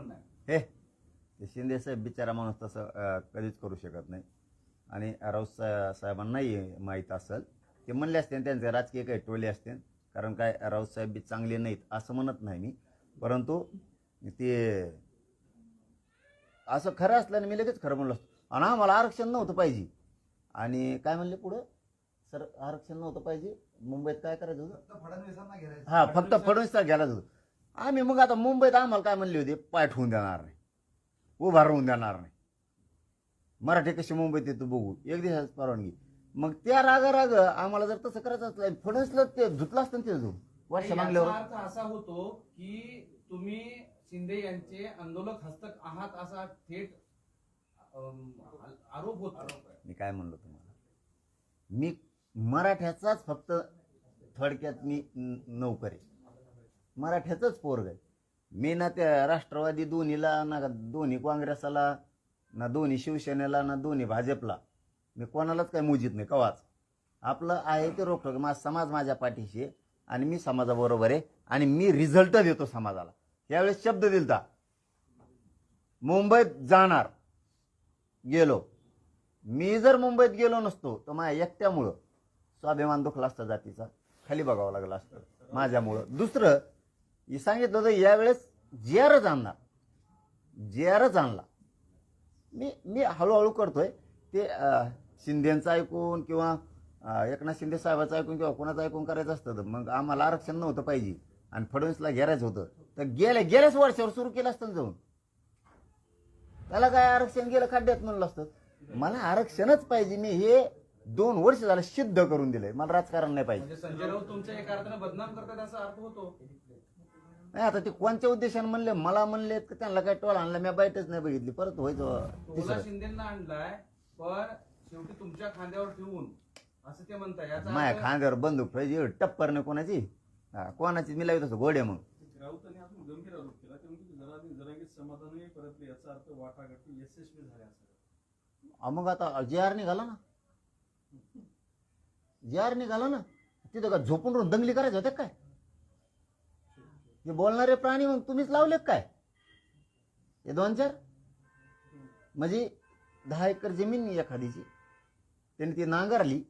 म्हणणं आहे हे ते शिंदे साहेब बिचारा माणूस तसं कधीच करू शकत नाही. आणि राऊत सा- साहेबांनाही माहीत असेल. ते म्हणले असते त्यांचे राजकीय काही टोले असते. कारण काय राऊत साहेब बी चांगले नाहीत असं म्हणत नाही मी. परंतु ते असं खरं असल्याने मी लगेच खरं म्हणलो असतो. आणि आम्हाला आरक्षण नव्हतं पाहिजे. आणि काय म्हणले पुढं? सर आरक्षण नव्हतं पाहिजे. मुंबईत काय करायचं होतं? हा फक्त फडणवीसला गेलाच होतो. आम्ही मग आता मुंबईत आम्हाला काय म्हणले होते? पाय ठेवून देणार नाही. उभा राहून देणार नाही. मराठी कशी मुंबईत येतो बघू. एक दिवसाच परवानगी. मग त्या राग राग आम्हाला जर तसं करायचं असलं फडणवीसला ते धुतलं असतं ना ते अजून वर्ष याचा मागल्यावर. अर्थ असा होतो की तुम्ही शिंदे यांचे आंदोलक हस्तक आहात असा थेट अम, आरोप होतो. मी काय म्हणलो तुम्हाला? मी मराठ्याचाच फक्त थोडक्यात मी न- नोकर. आहे मराठ्याचंच पोरग आहे. मी ना त्या राष्ट्रवादी दोन्हीला ना दोन्ही काँग्रेसला ना दोन्ही शिवसेनेला ना दोन्ही भाजपला. मी कोणालाच काही मोजित नाही कवाच. आपलं आहे ते रोखोक माझा समाज माझ्या पाठीशी आणि मी समाजाबरोबर आहे आणि मी रिझल्ट देतो समाजाला. यावेळेस शब्द दिलता. मुंबईत जाणार. गेलो. मी जर मुंबईत गेलो नसतो तर माझ्या एकट्यामुळं स्वाभिमान दुखला असता जातीचा. खाली बघावं लागलं असतं. माझ्यामुळं. दुसरं सांगितलं होतं यावेळेस जे आरच आणणार जे आरच आणला मी मी हळूहळू करतोय ते शिंदेचं ऐकून किंवा एकनाथ शिंदे साहेबाचं ऐकून किंवा कोणाचं ऐकून करायचं असतं तर मग आम्हाला आरक्षण नव्हतं पाहिजे आणि फडणवीसला घेरायचं होतं तर गेल्या गेल्याच वर्षावर सुरू केलं असतं जाऊन त्याला काय आरक्षण गेलं खड्ड्यात म्हणलं असतं मला आरक्षणच पाहिजे मी हे दोन वर्ष झालं सिद्ध करून दिलंय मला राजकारण नाही पाहिजे संजय राऊत तुमच्या एका अर्थानं बदनाम करतात असा अर्थ होतो नाही आता ते कोणत्या उद्देशाने म्हणले? मला म्हणले का त्यांना काय टोल आणला? मी बाईटच नाही बघितली. परत व्हायचं ओला तिसरं. शिंदेना आणलाय पण शेवटी तुमच्या खांद्यावर ठेवून असं ते म्हणताय. याचा माया अर्थ- खांद्यावर बंदूक पाहिजे टप्पर नाही कोणाची. हा, कोणाची? मी लावित गोडे मग. राऊतांनी अजून गंभीर आरोप केला. ते म्हणजे जरा जरांगीत समाधानही परतले याचा अर्थ वाटाघाटी यशस्वी झाल्या असं. अहो, मग आता जे आर निघाला ना? जे आर निघाला ना? तिथं का झोपून राहून दंगली करायचं होत्या काय? हे बोलणारे प्राणी मग तुम्हीच लावले काय? हे दोन चार? म्हणजे दहा एकर जमीन एखादीची. त्याने ती नांगरली.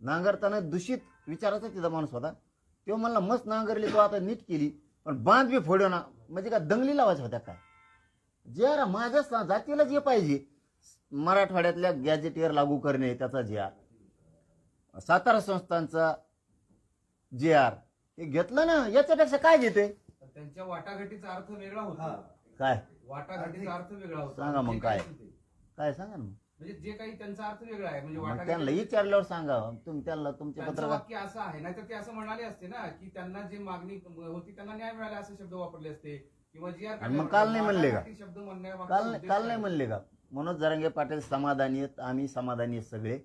नांगरताना दूषित विचाराचा तिचा माणूस होता. तो म्हणला मस्त नांगरली तो आता नीट केली. पण बांध बी फोडव ना. म्हणजे का दंगली लावायच्या होत्या काय? जे आर माझ्या सा- जातीला जे पाहिजे मराठवाड्यातल्या गॅजेटियर लागू करणे त्याचा जे आर. सातारा संस्थांचा जे आर. हे घेतलं ना याच्यापेक्षा काय घेते? त्यांच्या वाटाघाटीचा अर्थ वेगळा होता. काय? वाटाघाटीचा अर्थ वेगळा होता. सांगा मग जे काय? ते. काय सांगा ना. म्हणजे जे काही त्यांचा अर्थ वेगळा आहे म्हणजे मग त्यांना वाटाघाटी विचारल्यावर सांगा. तुम्ही त्यांना तुमचे त्यांचं पत्रकार वाक्य असं आहे. नाहीतर ते असं म्हणाले असते ना की त्यांना जे मागणी होती त्यांना न्याय मिळाला असे शब्द वापरले असते. किंवा जी आणि मग काल नाही म्हणले का? शब्द म्हणण्यामागचा काल उद्देश काल काय? नाही म्हणले का? मनोज जरांगे पाटील समाधानी आहेत आम्ही समाधानी आहेत सगळे.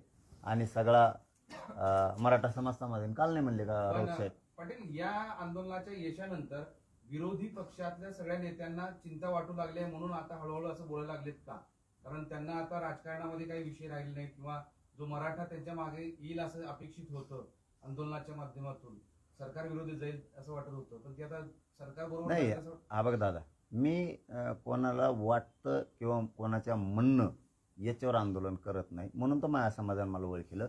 आणि सगळा अं, मराठा समाज समाधानी काल नाही म्हणले का राऊत साहेब? पाटील या आंदोलनाच्या यशानंतर विरोधी पक्षातल्या सगळ्या नेत्यांना चिंता वाटू लागली म्हणून आता हळूहळू असं बोलायला लागलेत का? कारण त्यांना आता राजकारणामध्ये काही विषय राहिले नाही किंवा जो मराठा त्यांच्या मागे येईल असं अपेक्षित होतं आंदोलनाच्या माध्यमातून. सरकार विरोधी जाईल असं वाटत होतं. पण ते आता सरकार बरोबर हा बघ दादा मी कोणाला वाटतं किंवा कोणाच्या म्हणणं याच्यावर आंदोलन करत नाही. म्हणून तर माझ्या समाजाने मला ओळखलं.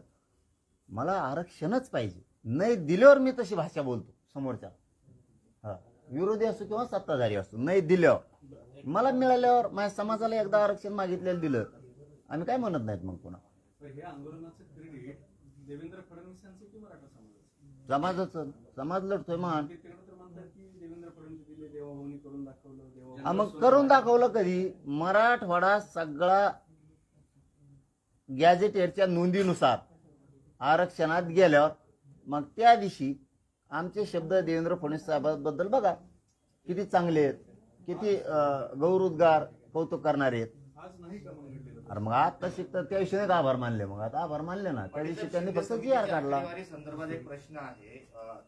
मला आरक्षणच पाहिजे. नाही दिल्यावर मी तशी भाषा बोलतो समोरच्या. हा. विरोधी असो किंवा सत्ताधारी असो नाही दिल्यावर. मला मिळाल्यावर माझ्या समाजाला एकदा आरक्षण मागितलेलं दिलं. आम्ही काय म्हणत नाहीत मग पुन्हा? देवेंद्र फडणवीस समाजाचं? समाज लढतोय मान हा मग करून दाखवलं कधी? मराठवाडा सगळा गॅजेटेरच्या नोंदीनुसार आरक्षणात गेल्यावर मग त्या दिवशी आमचे शब्द देवेंद्र फडणवीस साहेबांबद्दल बघा. किती चांगले आहेत. किती गौरवोद्गार कौतुक करणारे आहेत. अरे मग आता शिकतात त्या का आभार मानले मग. आता आभार मानले ना. त्या दिवशी त्यांनी फक्त जी आर काढला. संदर्भात एक प्रश्न आहे.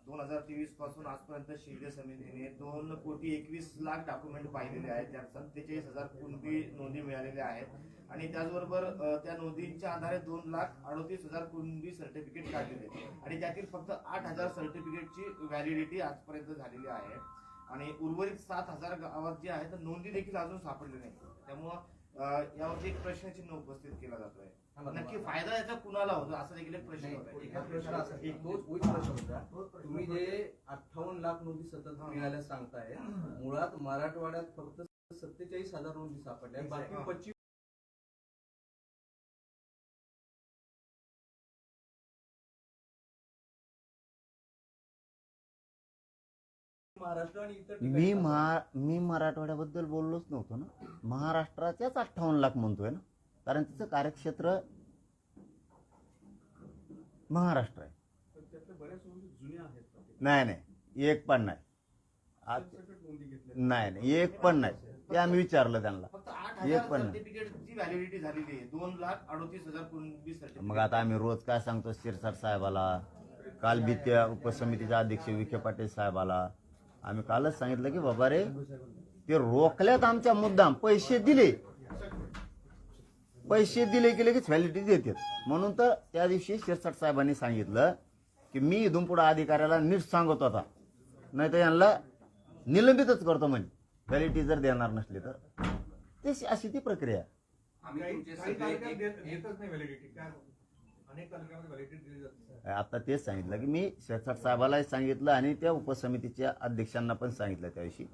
दोन हजार तेवीसपासून आजपर्यंत शिंदे समितीने दोन कोटी एकवीस लाख डॉक्युमेंट पाहिलेले आहेत. त्यात सत्तेचाळीस हजार कुणबी नोंदी मिळालेल्या आहेत. आणि त्याचबरोबर त्या नोंदींच्या आधारे दोन लाख अडोतीस हजार कुणबी सर्टिफिकेट काढलेले आणि त्यातील फक्त आठ हजार सर्टिफिकेटची व्हॅलिडिटी आजपर्यंत झालेली आहे. आणि उर्वरित सात हजार गावात जे आहे तर नोंदी देखील अजून सापडले नाही. त्यामुळं यावरती एक प्रश्नचिन्ह उपस्थित केला जातोय. नक्की फायदा याचा कुणाला होतो? असा देखील एक प्रश्न होता. तुम्ही जे अठ्ठावन्न लाख नोंदी सतत मिळाल्या सांगताय मुळात मराठवाड्यात फक्त सत्तेचाळीस हजार नोंदी सापडल्या बाकी हा. मी. महा मी मराठवाड्याबद्दल बोललोच नव्हतो ना. महाराष्ट्राच्याच अठ्ठावन्न लाख म्हणतोय ना. कारण तिचं कार्यक्षेत्र महाराष्ट्र आहे? नाही नाही. एक पण नाही. नाही नाही. एक पण नाही. ते आम्ही विचारलं त्यांना. एक पण नाही. सर्टिफिकेटची व्हॅलिडिटी झालेली आहे. दोन लाख अडोतीस हजार कुणबी सर्टिफिकेट मग आता आम्ही रोज काय सांगतो शिरसाट साहेबाला काल बी त्या उपसमितीच्या अध्यक्ष विखे पाटील साहेबाला आम्ही कालच सांगितलं की बाबा रे ते रोखल्यात आमच्या मुद्दाम. पैसे दिले. पैसे दिले की लगेच व्हॅलिडिटी देतात. म्हणून तर त्या दिवशी शिरसाट साहेबांनी सांगितलं की मी इथून पुढे अधिकाऱ्याला नीट सांगत होता नाही तर यांना निलंबितच करतो म्हणे. व्हॅलिडिटी जर देणार नसली तर. ते अशी ती प्रक्रिया आता तेच सांगितलं की मी शेरसाट साहेबालाही सांगितलं आणि त्या उपसमितीच्या अध्यक्षांना पण सांगितलं त्याविषयी.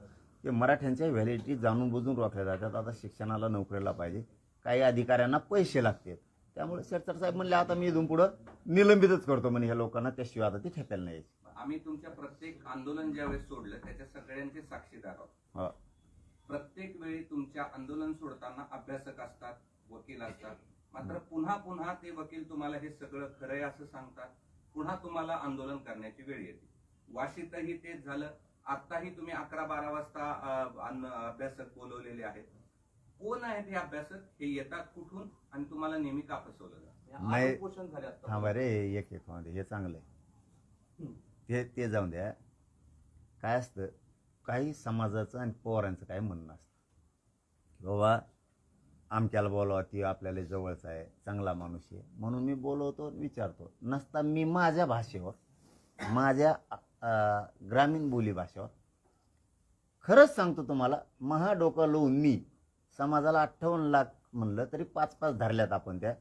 की मराठ्यांच्या व्हॅलिडिटी जाणून बुजून रोखल्या जातात. आता शिक्षणाला नोकरीला पाहिजे. काही अधिकाऱ्यांना पैसे लागतात. त्यामुळे शेरसाट साहेब म्हणले आता मी इथून पुढं निलंबितच करतो म्हणे ह्या लोकांना. त्याशिवाय आता ते ठेपायला नाही. आम्ही तुमच्या प्रत्येक आंदोलन ज्यावेळेस सोडलं त्याच्या सगळ्यांचे साक्षीदार आहोत. प्रत्येक वेळी तुमच्या आंदोलन सोडताना अभ्यासक असतात वकील असतात मात्र पुन्हा पुन्हा ते वकील तुम्हाला हे सगळं खरंय असं सांगतात. पुन्हा तुम्हाला आंदोलन करण्याची वेळ येते. वाशीतही तेच झालं. आताही तुम्ही अकरा बारा वाजता अभ्यासक बोलवलेले आहेत. कोण आहेत हे अभ्यासक? हे येतात कुठून? आणि तुम्हाला नेहमी का फसवलं जातं? थांबा रे एक एक हे चांगलं आहे. ते ते जाऊन द्या. काय असतं? काही समाजाचं आणि पोरांचं काय म्हणणं असतं. की बाबा आमच्याला बोलावा ती आपल्याला जवळचा आहे चांगला माणूस आहे. म्हणून मी बोलवतो विचारतो. नसता मी माझ्या भाषेवर माझ्या ग्रामीण बोलीभाषेवर खरंच सांगतो तुम्हाला महा डोकं लावून मी समाजाला अठ्ठावन्न लाख म्हणलं तरी पाच पाच धरल्यात आपण त्या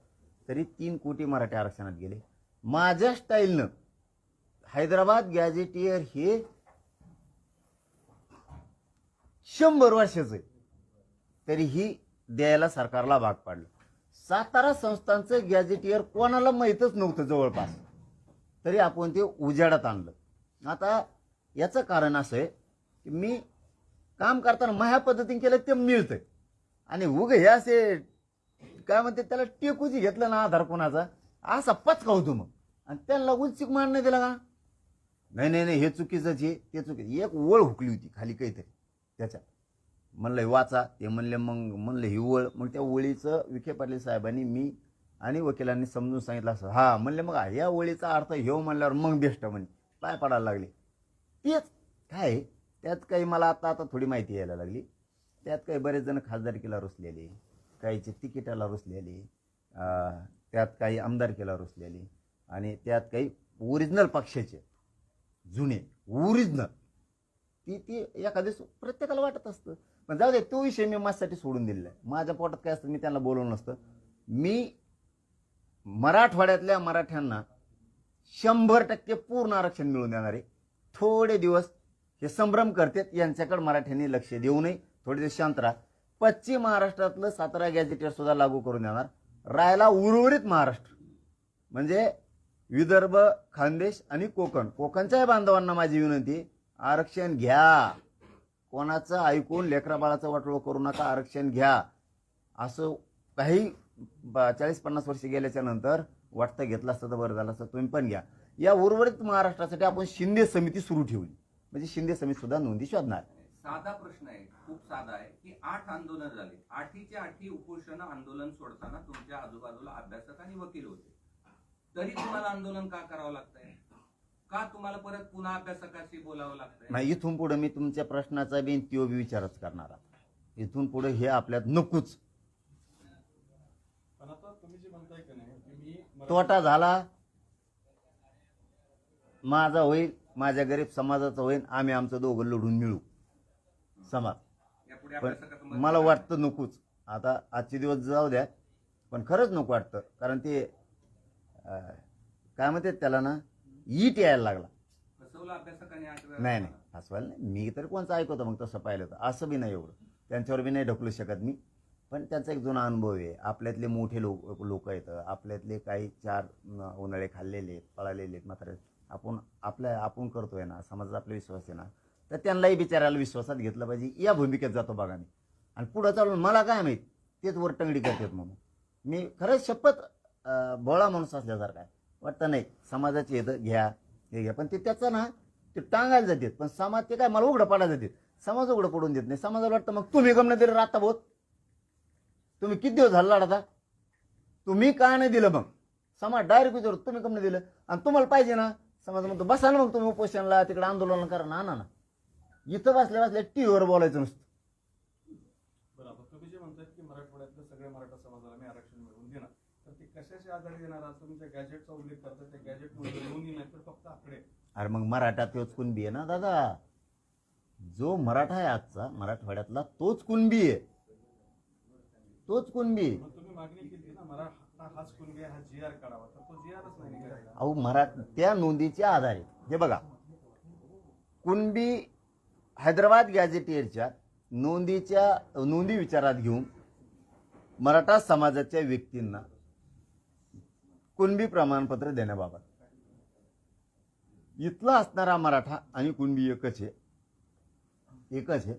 तरी तीन कोटी मराठी आरक्षणात गेले. माझ्या स्टाईलनं हैदराबाद गॅजेटियर हे शंभर वर्षाचं आहे. तरीही द्यायला सरकारला भाग पाडलं. सातारा संस्थांचं गॅजेटियर कोणाला माहीतच नव्हतं जवळपास. तरी आपण ते उजाडात आणलं. आता याचं कारण असं आहे की मी काम करताना माझ्या पद्धतीने केलं ते मिळतं आणि उग हे असे काय म्हणते त्याला टेकूजी घेतलं ना आधार कोणाचा असा पचका होतो मग. आणि त्यांना लागून मान नाही दिला का? नाही नाही नाही हे चुकीचंच जे ते चुकीचं एक ओळ हुकली होती खाली काहीतरी त्याच्या म्हणलं हे वाचा. ते म्हणले मग म्हणलं ही ओळ मग त्या ओळीचं विखे पाटील साहेबांनी मी आणि वकिलांनी समजून सांगितलं असं. हा म्हणले मग या ओळीचा अर्थ ह्यो म्हणल्यावर मग बेस्ट म्हणे. पाय पडायला लागले. तेच काय? आहे, त्यात काही मला आता आता थोडी माहिती यायला लागली. त्यात काही बरेच जण खासदारकीला रुसलेले काहीचे तिकिटाला रुसलेले त्यात काही आमदारकीला रुसलेले आणि त्यात काही ओरिजिनल पक्षाचे जुने ओरिजिनल. ती ती एखाद्या प्रत्येकाला वाटत असतं. पण जाऊ दे तो विषय मी माझ्यासाठी सोडून दिलेला आहे. माझ्या पोटात काय असतं मी त्यांना बोलवलं नसतं. मी मराठवाड्यातल्या मराठ्यांना शंभर टक्के पूर्ण आरक्षण मिळवून देणार. आहे थोडे दिवस हे संभ्रम करतात यांच्याकडे मराठ्यांनी लक्ष देऊ नये. थोडे दिवस शांत राहा. पश्चिम महाराष्ट्रातलं सातारा गॅझेटियर सुद्धा लागू करून देणार. राहायला उर्वरित महाराष्ट्र. म्हणजे विदर्भ खानदेश आणि कोकण. कोकणच्याही बांधवांना माझी विनंती आरक्षण घ्या. कोणाचं ऐकून लेकरा वाटोळ वाटोळं करू नका आरक्षण घ्या. असं काही चाळीस पन्नास वर्ष गेल्याच्यानंतर वाटतं घेतलं असतं तर बरं झालं असतं तुम्ही पण घ्या. या उर्वरित महाराष्ट्रासाठी आपण शिंदे समिती सुरू ठेवली. म्हणजे शिंदे समिती सुद्धा नोंदी शोधणार. साधा प्रश्न आहे खूप साधा आहे की आठ आंदोलन झाले. आठीच्या आठी उपोषण आंदोलन सोडताना तुमच्या आजूबाजूला अभ्यासक आणि वकील होते. तरी तुम्हाला आंदोलन का करावं लागतंय? का तुम्हाला परत पुन्हा अभ्यासकाशी बोलावं लागतंय? नाही इथून पुढे मी तुमच्या प्रश्नाचा बी त्यो बी विचारच करणार आहे. इथून पुढे हे आपल्यात नकोच. पण आता तुम्ही जे म्हणताय का नाही की मी मराठी- तोटा झाला माझा होईल माझ्या गरीब समाजाचा होईल आम्ही आमचं दोघं लढून मिळू. समाज. यापुढे पण मला? वाटतं नकोच. आता आजचे दिवस जाऊ द्या पण खरंच नको वाटतं कारण ते अं, काय म्हणते त्याला ना? ईट यायला लागला. नाही नाही हसवायला नाही. मी तर कोणचं ऐकवतो मग तसं पाहिलं तर असं बी नाही एवढं. त्यांच्यावर बी नाही ढकलू शकत मी. पण त्यांचा एक जुना अनुभव आहे. आपल्यातले मोठे लोक लोक आहेत आपल्यातले काही चार उन्हाळे खाल्लेले आहेत पळालेले आहेत मात्र आपण आपल्या आपण करतोय ना समाजाचा आपला विश्वास आहे ना तर त्यांनाही बिचारायला विश्वासात घेतलं पाहिजे. या भूमिकेत जातो बघा मी. आणि पुढं चालून मला काय माहीत? तेच वरटंगडी करतात म्हणून. मी खरंच शपथ भोळा माणूस असल्यासारखा आहे. वाटतं नाही. समाजाचे येतं घ्या हे घ्या. पण ते त्याचं ना ते टांगायला जातात. पण समाज ते काय मला उघडं पाडायला जातात. समाज उघडं पडून देत नाही. समाजाला वाटतं मग तुम्ही गमणं दिलं राहता बोत तुम्ही किती दिवस झाला लढता तुम्ही का नाही दिलं मग? समाज डायरेक्ट विचारतो तुम्ही कम दिलं? आणि तुम्हाला पाहिजे ना समाज म्हणतो बसा ना मग तुम्ही उपोषणला तिकडे आंदोलन करा. ना ना ना. इथं बसल्या बसल्या टीव्हीवर बोलायचं नुसतं बरं आता तुम्ही जे म्हणतात की मराठवाड्यातल्या सगळ्या मराठा समाजाला मी आरक्षण मिळवून देणार तर ते कशाच्या आधारे देणार आज तुम्ही त्या गॅजेटचा उल्लेख करता त्या गॅजेटमध्ये नोंदी नाही तर फक्त आकडे. अरे मग मराठा तोच कुणबी आहे ना दादा? जो मराठा आहे आजचा मराठवाड्यातला तोच कुणबी आहे. तोच कुणबी. आहे. मग तुम्ही मागणी केली ना मराठा हाच कुणबी आहे, हा जी आर काढावा तर तो जी आरच नाही निघालेला अहो मरा त्या नोंदीच्या आधारे हे बघा. कुणबी हैदराबाद गॅझेटियरच्या नोंदीच्या नोंदी विचारात घेऊन मराठा समाजाच्या व्यक्तींना कुणबी प्रमाणपत्र देण्याबाबत. इथला असणारा मराठा आणि कुणबी एकच आहे. एकच आहे.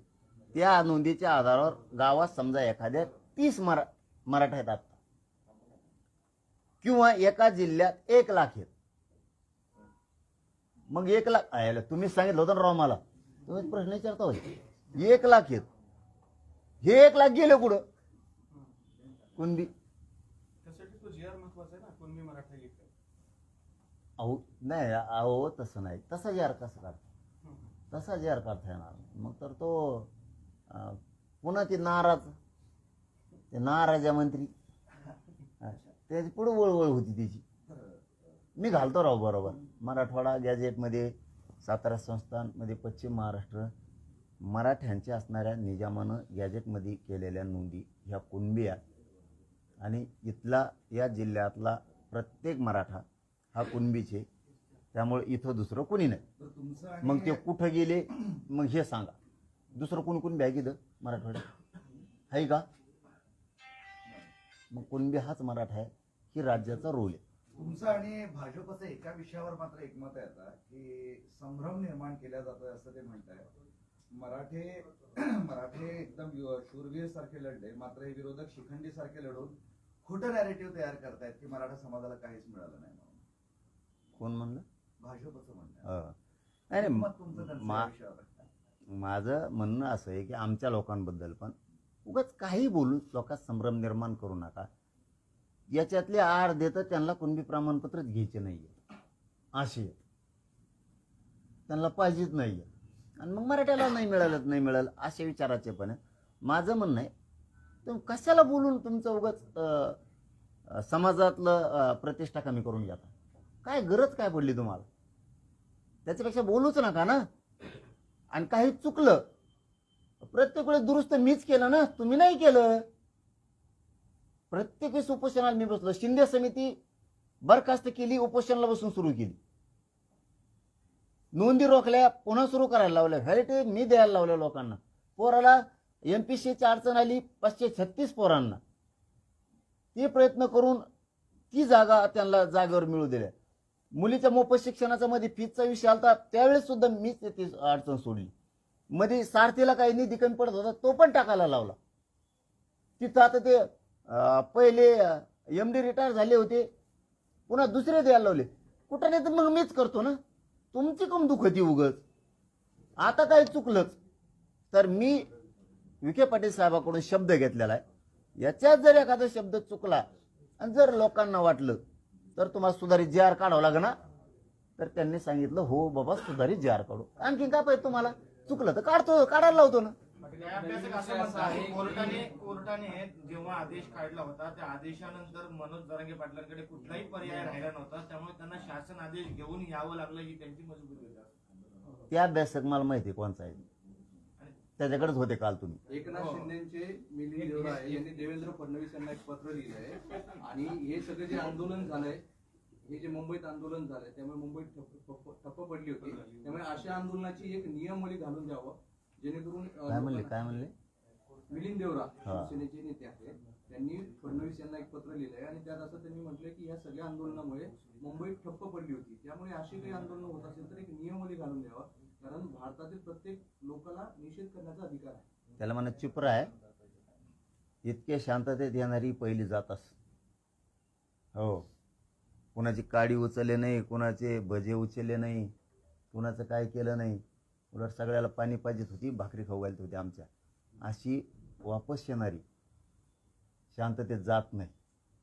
त्या नोंदीच्या आधारावर गावात समजा एखाद्या तीस मरा मराठा आहेत आता किंवा एका जिल्ह्यात एक लाख आहेत. मग एक लाख आयला तुम्ही सांगितलं होतं ना राव मला. तुम्ही प्रश्न विचारता होते एक लाख आहेत. हे एक लाख गेले कुठं? कुणबी त्यासाठी तो जी आर महत्त्वाचा आहे ना कुणबी मराठा एक आहे. अहो नाही अहो तसं नाही. तसा जार कसा काढता तसा जार काढता येणार. नाही. मग तर तो पुन्हा ते नाराज ते नाराजा मंत्री. त्याची पुढे वळवळ होती त्याची. मी घालतो राव बरोबर. मराठवाडा गॅजेटमध्ये सातारा संस्थानमध्ये पश्चिम महाराष्ट्र मराठ्यांच्या असणाऱ्या निजामानं गॅजेटमध्ये केलेल्या नोंदी ह्या कुणबिया आणि इथला या जिल्ह्यातला प्रत्येक मराठा हा कुणबीचे त्यामुळे इथं दुसरं कोणी नाही. मग ते कुठं गेले? मग हे सांगा. दुसरं कोण कोण बॅग इथं मराठवाड्यात. आहे का? मग कुणबी हाच मराठा आहे. ही राज्याचा रोल आहे. तुमचं आणि भाजपचं एका विषयावर मात्र एकमत आहे आता की संभ्रम निर्माण केला जातोय असं ते म्हणताय मराठे मराठे एकदम शूरवीर सारखे लढले मात्र हे विरोधक शिखंडी सारखे लढून खोटं नॅरेटिव्ह तयार करतायत की मराठा समाजाला काहीच मिळालं नाही. कोण म्हणलं? भाजपचं आहे. नाही नाही, विषयावर माझं म्हणणं असं आहे की आमच्या लोकांबद्दल पण उगाच काही बोलून लोकात संभ्रम निर्माण करू नका. याच्यातले आर देतं त्यांना कुणबी प्रमाणपत्रच घ्यायचे नाहीये. असे त्यांना पाहिजेच नाहीये. आणि मग मराठ्याला नाही मिळालं नाही मिळालं असे विचाराचे पण आहे. माझं म्हणणं आहे तुम्ही कशाला बोलून तुमचं उगाच समाजातलं प्रतिष्ठा कमी करून घेता? काय गरज काय पडली तुम्हाला? त्याच्यापेक्षा बोलूच नका ना. आणि काही चुकलं प्रत्येक वेळेस दुरुस्त मीच केलं ना तुम्ही नाही केलं. प्रत्येक वेळेस उपोषणाला मी बसलो. शिंदे समिती बरखास्त केली उपोषणाला बसून सुरू केली. नोंदी रोखल्या पुन्हा सुरू करायला लावल्या व्हॅलिटी मी द्यायला लावल्या लोकांना. पोराला एमपीसीची अडचण आली पाचशे छत्तीस पोरांना. ते प्रयत्न करून ती जागा त्यांना जागेवर मिळू दिल्या. मुलीच्या मोफत शिक्षणाचा मध्ये फीजचा विषय आलता त्यावेळेस सुद्धा मीच ती अडचण सोडली. मध्ये सारथीला काही निधी कमी पडत होता तो पण टाकायला लावला. तिथं आता ते पहिले एम डी रिटायर झाले होते पुन्हा दुसरे द्यायला लावले. कुठं नाही तर मग मीच करतो ना. तुमची कम दुखती उगच? आता काय चुकलंच. तर मी विखे पाटील साहेबाकडून शब्द घेतलेला आहे. याच्यात जर एखादा शब्द चुकला आणि जर लोकांना वाटलं तर तुम्हाला सुधारित जी आर काढावं लागेल ना तर त्यांनी सांगितलं हो बाबा सुधारित जी आर काढू. आणखी काय पाहिजे तुम्हाला? चुकलं तर काढतो काढायला लावतो ना. कोर्टाने कोर्टाने जेव्हा आदेश काढला होता त्या आदेशानंतर मनोज जरांगे पाटलांकडे कुठलाही पर्याय राहिला नव्हता त्यामुळे त्यांना शासन आदेश घेऊन यावं लागलं ही त्यांची मजबुरी होती. त्या अभ्यासक मला माहिती आहे कोणचा आहे. त्याच्याकडेच होते काल तुम्ही. एकनाथ शिंदेचे मिलिंद देवरा आहे यांनी देवेंद्र फडणवीस यांना एक पत्र लिहिलंय. आणि हे सगळे जे आंदोलन झालंय हे जे मुंबईत आंदोलन झालंय त्यामुळे मुंबईत ठप्प ठप्प- ठप्प पडली होती. त्यामुळे अशा आंदोलनाची एक नियमावली घालून द्यावं जेणेकरून अं, काय म्हणले काय म्हणले? मिलिंद देवरा हा. शिवसेनेचे नेते आहेत. त्यांनी फडणवीस यांना एक पत्र लिहिलंय आणि त्यात असं त्यांनी म्हटलंय की या सगळ्या आंदोलनामुळे मुंबईत ठप्प पडली होती. त्यामुळे अशी काही आंदोलन होत असेल तर एक नियमावली घालून द्यावा. कारण करण्याचा अधिकार आहे त्याला म्हणा चुप राय इतके शांततेत येणारी पहिली जात अस. हो. कुणाची काडी उचलले नाही कुणाचे भजे उचलले नाही कुणाचं काय केलं नाही. उलट सगळ्याला पाणी पाहिजेत होती भाकरी खाऊ घालत होती आमच्या. अशी वापस येणारी. शांततेत जात नाही.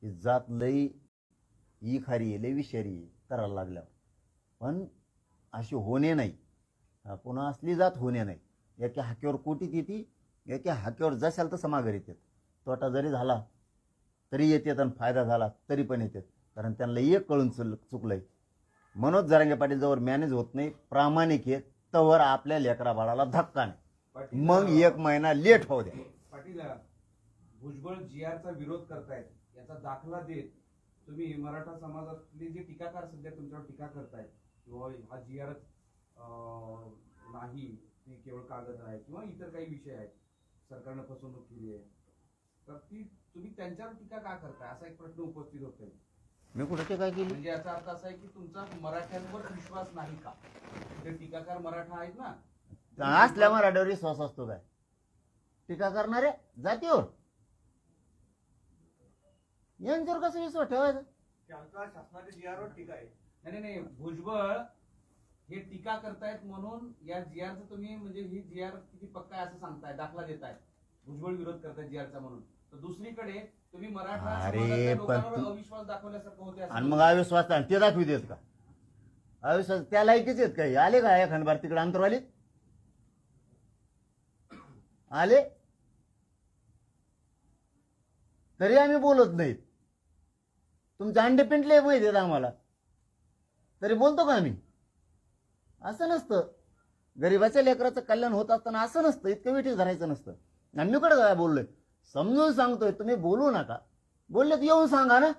ही जात लई ई खारी लई विषारी करायला लागल्यावर. पण अशी होणे नाही. पुन्हा असली जात होणे नाही. एका हाक्यावर कोटीत येते एका हाक्यावर जशाल तसं माघार येतात. तोटा जरी झाला तरी येतात आणि फायदा झाला तरी पण येतात. कारण त्यांना एक कळून चुल चुकलंय. मनोज जरांगे पाटील जवळ मॅनेज होत नाही प्रामाणिक आहे तवर आपल्या लेकरा बाळाला धक्का नाही. मग एक महिना लेट होऊ द्या. पाटील भुजबळ जी चा विरोध करतायत याचा दाखला देत तुम्ही मराठा समाजातले जे टीकाकार सध्या तुमच्यावर टीका करतायत किंवा हा जी आर नाही ती केवळ कागद आहे किंवा इतर काही विषय आहेत. सरकारनं फसवणूक केली आहे. तर ती तुम्ही त्यांच्यावर टीका का करताय? असा एक प्रश्न उपस्थित होतोय. मी कुठे ते काय केली? म्हणजे याचा अर्थ असा आहे की तुमचा मराठ्यांवर विश्वास नाही का? ते टीकाकार मराठा आहेत ना. असल्या मराठ्यावर विश्वास असतो काय? टीका करणारे जातीवर. यांच्यावर कसं विश्वास ठेवायचा? त्यांचा शासनाच्या जी आरवर टीका आहे. नाही नाही, नाही. भुजबळ हे टीका करतायत म्हणून या जीआरचं तुम्ही म्हणजे ही जीआर किती पक्का आहे असं सांगताय दाखला देताय. भुजबळ विरोध करताय जीआरचा म्हणून. तर दुसरीकडे तुम्ही मराठा अरे, पण तू- अविश्वास दाखवल्यासारखं होते आणि मग अविश्वास आणि ते दाखवी देत का? अविश्वास त्या लायकीच आहेत काही आले का एखाद बार तिकडे अंतरवाली? आले? तरी आम्ही बोलत नाहीत. तुमचे अंडे पिंटले माहिती आहेत आम्हाला. तरी बोलतो का आम्ही? असं नसतं. गरीबाच्या लेकराचं कल्याण होत असताना असं नसतं. इतकं विठी धरायचं नसतं. आणि मी कडे काय बोललोय? समजून सांगतोय. तुम्ही बोलू नका. बोलले तर येऊन सांगा ना.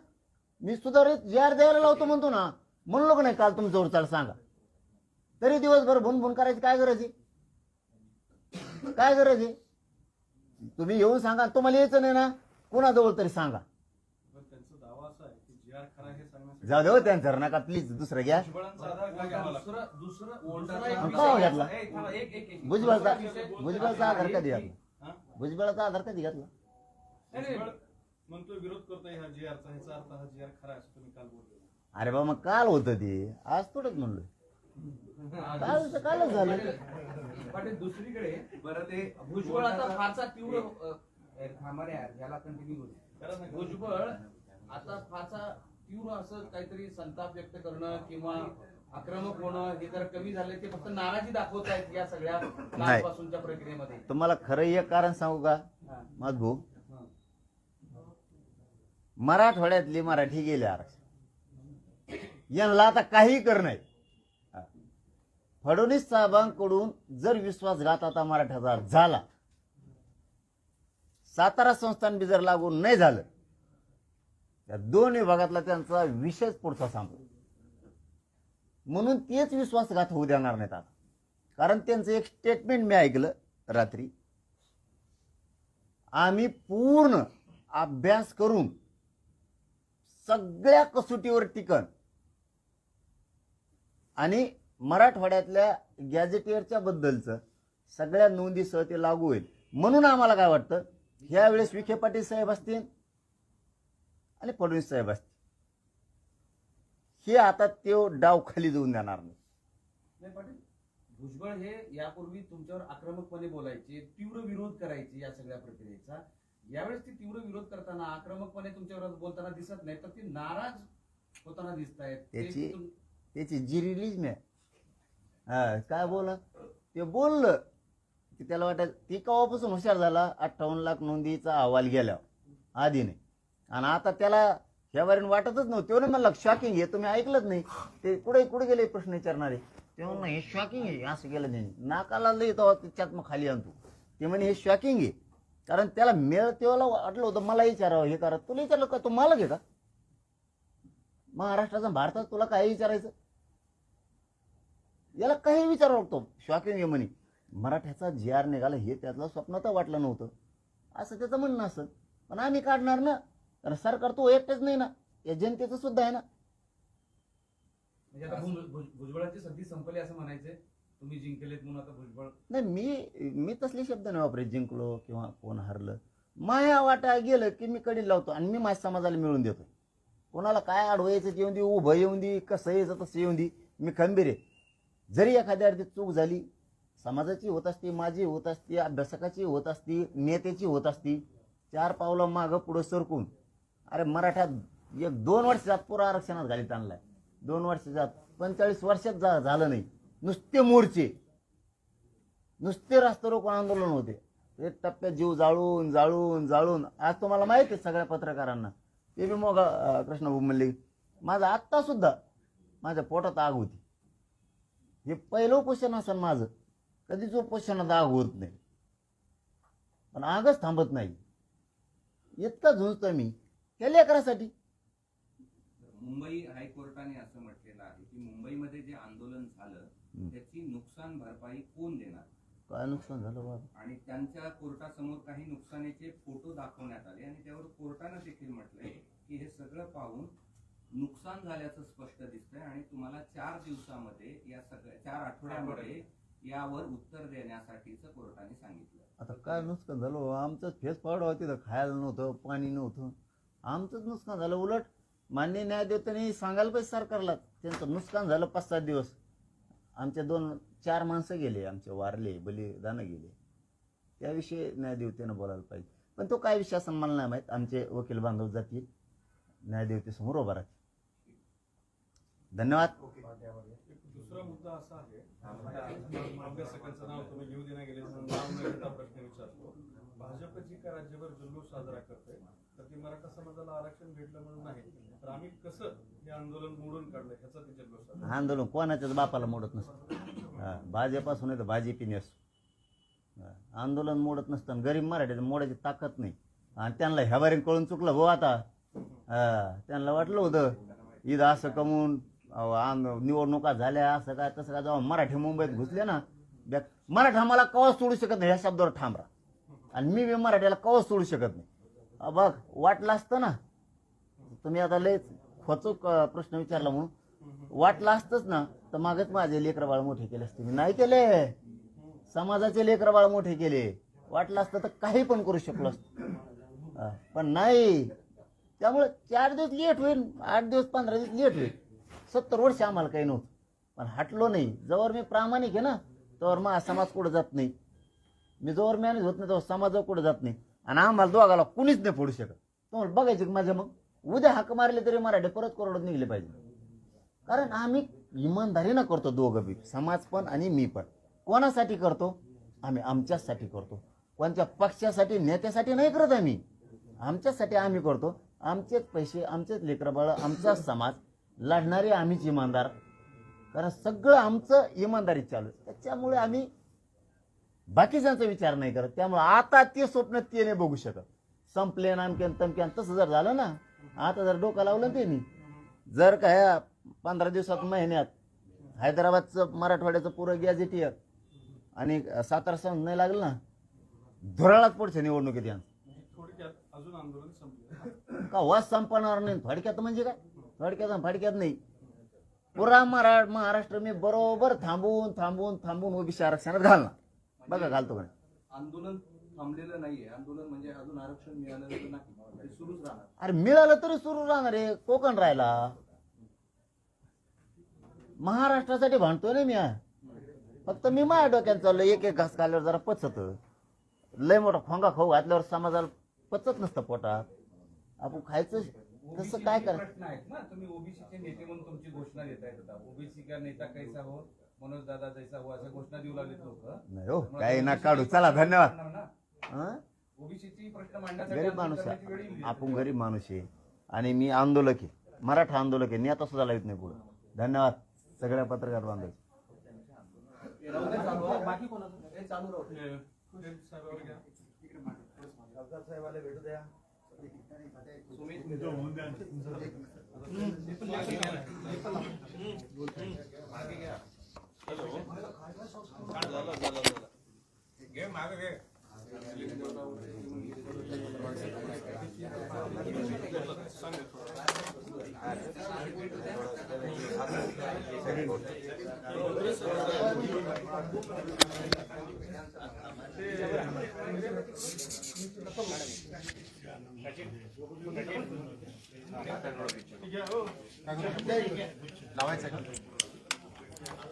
मी सुधारित जार द्यायला लावतो म्हणतो ना. म्हणलो का नाही काल तुम्ही जोरचाल सांगा. तरी दिवसभर भुनभुन करायची काय गरज आहे? काय गरज आहे? तुम्ही येऊन सांगा तुम्हाला यायचं नाही ना. कोणाजवळ तरी सांगा पण त्यांचा दावा असा आहे की जी आर खरा हे सांगण्यासाठी जाऊ दे हो त्यांचं नका प्लीज दुसरं घ्या. घेतला? ए, थांबा, एक- एक- एक. भुजबळचा भुजबळचा आधार कधी घेतला? भुजबळाचा आधार कधी घेतला? म्हणतोय विरोध करतोय ह्या जी आरचा ह्याचा अर्थ हा जी आर खरा आहे असं तुम्ही काल बोलले. अरे बा मग काल होतं ते. आज थोडंच म्हणलोय. काल कालच झालं. पाटील- दुसरीकडे बरं ते भुजबळ आता फारसा तीव्र अ, थांबा रे यार, ह्याला कंटिन्यू नाही भुजबळ आता फारसा तीव्र असं काहीतरी संताप व्यक्त करणं किंवा आक्रमक होणं हे जर कमी झालं ते फक्त नाराजी दाखवत आहेत या सगळ्या पासूनच्या प्रक्रियेमध्ये. तुम्हाला खरं एक कारण सांगू का. भाऊ. मराठवाड्यातली मराठी गेले आरक्षण. यांना आता काही कर नाही. हा. फडणवीस साहेबांकडून जर विश्वासघात आता मराठ्याचा झाला सातारा संस्थान बी जर लागू नाही झालं त्या दोन विभागातला त्यांचा विषयच पुढचा सांगतो म्हणून तेच विश्वासघात होऊ देणार नाहीत आता. कारण त्यांचं एक स्टेटमेंट मी ऐकलं रात्री. आम्ही पूर्ण अभ्यास करून सगळ्या कसोटीवर टिकन आणि मराठवाड्यातल्या गॅजेटियरच्या बद्दलचं सगळ्या नोंदीसह ते लागू होईल. म्हणून आम्हाला काय वाटतं? ह्यावेळेस विखे पाटील साहेब असतील आणि फडणवीस साहेब असतील. हे आता ते डाव खाली जाऊन देणार नाही. नाही पाटील भुजबळ हे यापूर्वी तुमच्यावर आक्रमकपणे बोलायचे तीव्र विरोध करायचे या सगळ्या प्रक्रियेचा. यावेळेस ती तीव्र विरोध करताना आक्रमकपणे तुमच्यावर बोलताना दिसत नाही तर ती नाराज होताना दिसत आहेत त्याची- त्याची जी रिलीज मी हा काय बोला? ते बोललं की त्याला वाटायचं ती केव्हापासून हुशार झाला? अठ्ठावन्न लाख नोंदीचा अहवाल गेल्यावर आधी नाही. आणि आता त्याला ह्यावरून वाटतच नव्हतं. ना मला शॉकिंग हे तुम्ही ऐकलंच नाही. ते कुठे कुठे गेले प्रश्न विचारणारे. तेव्हा ना हे शॉकिंग आहे. असं गेलं नाही नाकाला लई तेव्हा त्याच्यात मग खाली आणतो. ते म्हणे हे शॉकिंग आहे. कारण त्याला मेळ तेव्हाला वाटलं होतं मला विचारावं हे करा. तुला विचारलं का? तू मालक घे का? महाराष्ट्राचा भारतात तुला काही विचारायचं? याला काही विचारावं लागतो. शॉकिंग आहे म्हणे. मराठ्याचा जी आर निघाला हे त्यातलं स्वप्न तर वाटलं नव्हतं. असं त्याचं म्हणणं असं. पण आम्ही काढणार ना? कारण सरकार तो एकटेच नाही ना या जनतेचं सुद्धा आहे ना. म्हणजे आता भुज- भुज- भुजबळांची संधी संपली असं म्हणायचंय तुम्ही जिंकलेत म्हणून आता भुजबळ नाही मी मी तसले शब्द नाही वापरे जिंकलो किंवा कोण हरलं. माया वाटा गेलं की मी कडी लावतो आणि मी माझ्या समाजाला मिळून देतो कोणाला काय अडवायचं येऊन दे उभं येऊन दे कसं यायचं तसं येऊन दे मी खंबीर आहे. जरी एखाद्या अर्धी चूक झाली समाजाची होत असते माझी होत असते अभ्यासकाची होत असते नेत्याची होत असते चार पावलं मागं पुढं सरकून अरे मराठ्यात एक दोन वर्षात पुरा आरक्षणात घालीत आणलाय. दोन वर्षात पंचेचाळीस वर्षात जा झालं नाही. नुसते मोर्चे. नुसते रास्ता रोको आंदोलन होते. एक टप्प्यात जीव जाळून जाळून जाळून. आज तुम्हाला माहिती आहे सगळ्या पत्रकारांना. ते बी मग कृष्ण मल्लिक माझा माझं आत्ता सुद्धा माझ्या पोटात आग होती. हे पहिलं उपोषण असेल माझं. कधीच उपोषणात आग होत नाही. पण आगच थांबत नाही. इतका झुंजतो मी. त्या लेकरासाठी. मुंबई हायकोर्टाने असं म्हटलेलं आहे की मुंबईमध्ये जे आंदोलन झालं. त्याची नुकसान भरपाई कोण देणार? काय नुकसान झालं बाबा आणि त्यांच्या कोर्टासमोर काही नुकसानीचे फोटो दाखवण्यात आले आणि त्यावर कोर्टानं देखील म्हटलंय की हे सगळं पाहून नुकसान झाल्याचं स्पष्ट दिसतंय आणि तुम्हाला चार दिवसामध्ये या सगळ्या चार आठवड्यामध्ये यावर उत्तर देण्यासाठीचं कोर्टाने सांगितलं. आता काय नुकसान झालं? आमचंच फेस होती तर खायला नव्हतं पाणी नव्हतं. आमचंच नुकसान झालं. उलट मान्य न्यायदेवतांनी सांगायला पाहिजे सरकारला त्यांचं नुकसान झालं पाच सात दिवस. आमच्या दोन चार माणसं गेले आमचे वारले बलिदानं गेले. त्याविषयी न्यायदेवतेनं बोलायला पाहिजे. पण तो काय विषय असं मला नाही माहीत. आमचे वकील बांधव जातील न्यायदेवतेसमोर उभा राहतील. धन्यवाद. दुसरा मुद्दा असा आहे अभ्यासकांचं नाव तुम्ही घेऊ देण्या गेले नाव न घेता प्रश्न विचारतो. भाजप जी का राज्यभर जुल्लूस साजरा करते तर ती मराठा समाजाला आरक्षण भेटलं म्हणून नाही. तर आम्ही कसं हे आंदोलन मोडून काढलं ह्याचा ते जल्लोष आंदोलन कोणाच्याच बापाला मोडत नसतं. हा, भाजपासून आहे तर भाजपीने असो. हा, आंदोलन मोडत नसतं आणि गरीब मराठ्याचं मोडायची ताकद नाही. आणि त्यांना ह्याबारीन कळून चुकलं हो आता. हा, त्यांना वाटलं होतं ईद असं कमवून अहो, आंद- निवडणुका झाल्या असं काय तसं काय जेव्हा मराठी मुंबईत घुसले ना बॅक मराठा मला कवच सोडू शकत नाही ह्या शब्दावर ठाम राहा आणि मी बी मराठ्याला कवच सोडू शकत नाही. बघ वाटलं असतं ना. तुम्ही आता लय खोचूक प्रश्न विचारला म्हणून. वाटलं असतंच ना तर मागच माझे लेकर बाळ मोठे केले असते. मी नाही केले. समाजाचे लेकर बाळ मोठे केले. वाटलं असतं तर काही पण करू शकलो असतो. पण नाही. त्यामुळे चार दिवस लेट होईल आठ दिवस पंधरा दिवस लेट होईल. सत्तर वर्ष आम्हाला काही नव्हतं. पण हटलो नाही. जवळ मी प्रामाणिक आहे ना तोवर माझा समाज कुठं जात नाही. मी जोवर मॅनेज होत नाही तेव्हा समाजावर कुठं जात नाही. आणि आम्हाला दोघाला कुणीच नाही फोडू शकत. तुम्हाला बघायचं की माझ्या मग उद्या हाक मारले तरी मराठी परत करोडत निघले पाहिजे. कारण आम्ही इमानदारीनं करतो दोघं बी समाज पण आणि मी पण. कोणासाठी करतो? आम्ही आमच्यासाठी करतो. कोणत्या पक्षासाठी नेत्यासाठी नाही करत आम्ही. आमच्यासाठी आम्ही करतो. आमचेच पैसे आमचेच लेकरं बाळ आमचाच समाज लढणारे आम्हीच इमानदार. कारण सगळं आमचं इमानदारी चालू आहे. त्याच्यामुळे आम्ही बाकीच्यांचा विचार नाही करत. त्यामुळे आता ते स्वप्न ते नाही बघू शकत. संपले नामक्यान तमक्यान तसं जर झालं ना आता जर डोकं लावलं ते जर का ह्या पंधरा दिवसात महिन्यात हैदराबादचं मराठवाड्याचं पुरं गॅजेटियर आणि सातारा सण नाही लागलं ना धुराळाच पुढच्या निवडणुकीत यांचं का वास संपणार नाही? फडक्यात म्हणजे काय? फडक्यात फडक्यात नाही. पुरा मरा महाराष्ट्र मी बरोबर थांबून थांबून थांबून ओबीसी आरक्षणात घालणार. बघा घालतो नाही? आंदोलन थांबलेलं नाहीये. आंदोलन म्हणजे अजून आरक्षण मिळालेलं नाही ते सुरूच राहणार. अरे मिळालं तरी सुरू राहणार आहे कोकण राहिला. महाराष्ट्रासाठी भांडतोय ना मी. हा. फक्त मी माझ्या डोक्यात चाललो एक एक घास खाल्ल्यावर जरा पचत. लय मोठा खोंगा खाऊ घातल्यावर समाजाला पचत नसतं पोटात. आपण खायचं तसं काय OBC चे करा प्रश्न आहेत ना. तुम्ही ओबीसीचे नेते म्हणून तुमची घोषणा ओबीसी का नेता कैसा हो? मनोज दादा जैसा हो अशा घोषणा देऊ लागलेत लोक. नाही हो काही ना काढू. चला धन्यवाद. हं? ओबीसीची प्रश्न मांडण्यासाठी गरीब माणूस वेळ आहे येईल. आपण गरीब माणूस आहे. आणि मी आंदोलक आहे. मराठा आंदोलक आहे. नेता सुद्धा लावित नाही पुढे. धन्यवाद सगळ्या पत्रकार बांधव. राहू दे चालू बाकी कोणाचं हे चालू राहू दे. ते साहेबावर घ्या खासदार साहेबाला भेटू द्या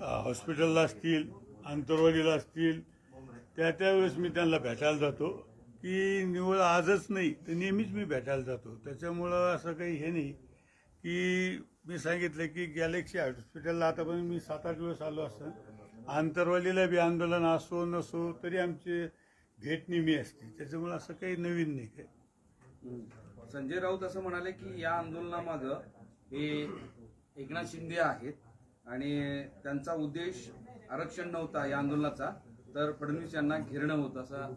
हॉस्पिटलला असतील अंतरवाडीला असतील त्या त्यावेळेस मी त्यांना भेटायला जातो. की निवळ आजच नाही तर नेहमीच मी भेटायला जातो. त्याच्यामुळं असं काही हे नाही की मी सांगितलं की गॅलेक्सी हॉस्पिटलला आतापर्यंत मी सात आठ दिवस आलो असतं आंतरवालीला बी आंदोलन असो नसो तरी आमचे भेट नेहमी असते. त्याच्यामुळं असं काही नवीन नाही काय संजय राऊत असं म्हणाले की या आंदोलनामागं हे एकनाथ शिंदे आहेत आणि त्यांचा उद्देश आरक्षण नव्हता या आंदोलनाचा तर फडणवीस यांना घेरणं होतं असा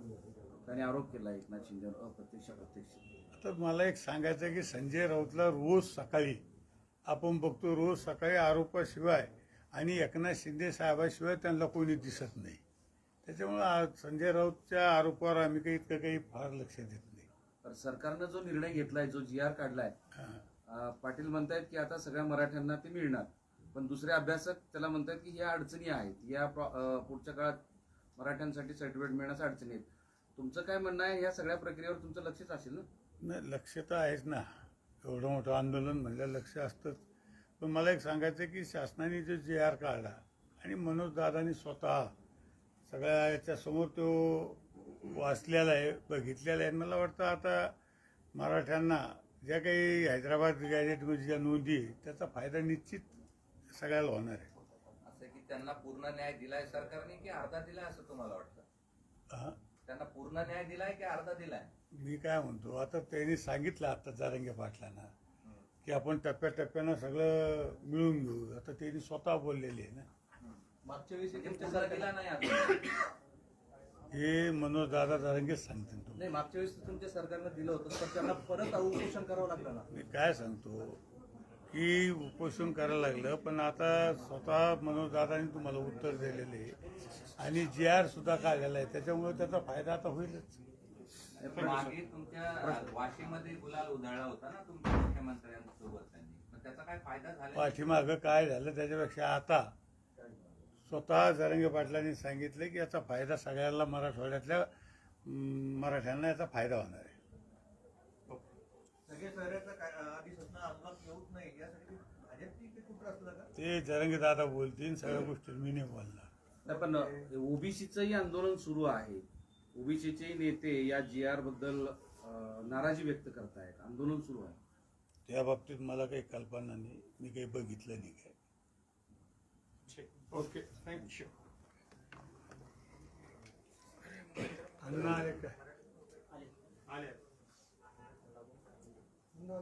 त्यांनी आरोप केला एकनाथ शिंदे अप्रत्यक्ष प्रत्यक्ष. आता मला एक सांगायचं आहे की संजय राऊतला रोज सकाळी आपण बघतो रोज सकाळी आरोपाशिवाय आणि एकनाथ शिंदे साहेबाशिवाय त्यांना कोणी दिसत नाही. त्याच्यामुळं संजय राऊतच्या आरोपावर आम्ही काही इतकं काही फार लक्ष देत नाही. तर सरकारनं जो निर्णय घेतलाय जो जी आर काढलाय पाटील म्हणतायत की आता सगळ्या मराठ्यांना ते मिळणार. पण दुसरे अभ्यासक त्याला म्हणतात की या अडचणी आहेत. या पुढच्या काळात मराठ्यांसाठी सर्टिफिकेट मिळण्याच्या अडचणी आहेत. तुमचं काय म्हणणं आहे? या सगळ्या प्रक्रियेवर तुमचं लक्षच असेल ना? नाही लक्ष तर आहेच ना. एवढं मोठं आंदोलन म्हणलं लक्ष असतंच. पण मला एक सांगायचं आहे की शासनाने जो जे आर काढला आणि मनोजदादांनी स्वतः सगळ्या याच्यासमोर तो वाचलेला आहे बघितलेला आहे. मला वाटतं आता मराठ्यांना ज्या काही हैदराबाद गॅजेटमध्ये ज्या नोंदी त्याचा फायदा निश्चित सगळ्याला होणार आहे. असं की त्यांना पूर्ण न्याय दिलाय सरकारने की अर्धा दिलाय असं तुम्हाला वाटतं? त्यांना पूर्ण न्याय दिलाय की अर्धा दिलाय? मी काय म्हणतो आता त्यांनी सांगितलं आता जारंगे पाटलांना की आपण टप्प्याटप्प्यानं सगळं मिळून घेऊ. आता त्यांनी स्वतः बोललेले आहे ना. मागच्या वेळेस नाही हे मनोज दादा जारंगेच सांगतील तुम्ही नाही मागच्या वेळेस तुमच्या सरकारनं दिलं होतं तर त्यांना परत उपोषण करावं लागलं ना. मी काय सांगतो की उपोषण करायला लागलं पण आता स्वतः मनोज दादानी तुम्हाला उत्तर दिलेले आहे. आणि जी आर सुद्धा काढलेला आहे त्याच्यामुळे त्याचा फायदा आता होईलच. मागे तुमच्या वाशीमध्ये गुलाल उधळला होता ना तुमच्या मुख्यमंत्र्यांसोबत त्यांनी. त्याचा काय फायदा झाला? पाठीमागं काय झालं त्याच्यापेक्षा आता स्वतः जरंगे पाटलांनी सांगितलं की याचा फायदा सगळ्याला मराठवाड्यातल्या मराठ्यांना याचा फायदा होणार आहे. ते कुठं असलं का? ते जरंगे दादा बोलतील सगळ्या गोष्टी मी नाही बोलणार. नाही, पण ओबीसीचंही आंदोलन सुरू आहे. ओबीसीचे नेते या जी आरबद्दल नाराजी व्यक्त करतायत. आंदोलन सुरू आहे. त्या बाबतीत मला काही कल्पना नाही. मी काही बघितलं नाही काय. ओके थँक्यू अण्णा आले काय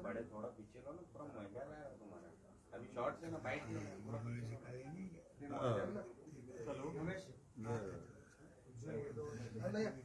बड़े थोड़ा पीछे लो ना पूरा है तुम्हारा अभी शॉर्ट से ना बाइट हा. हॅलो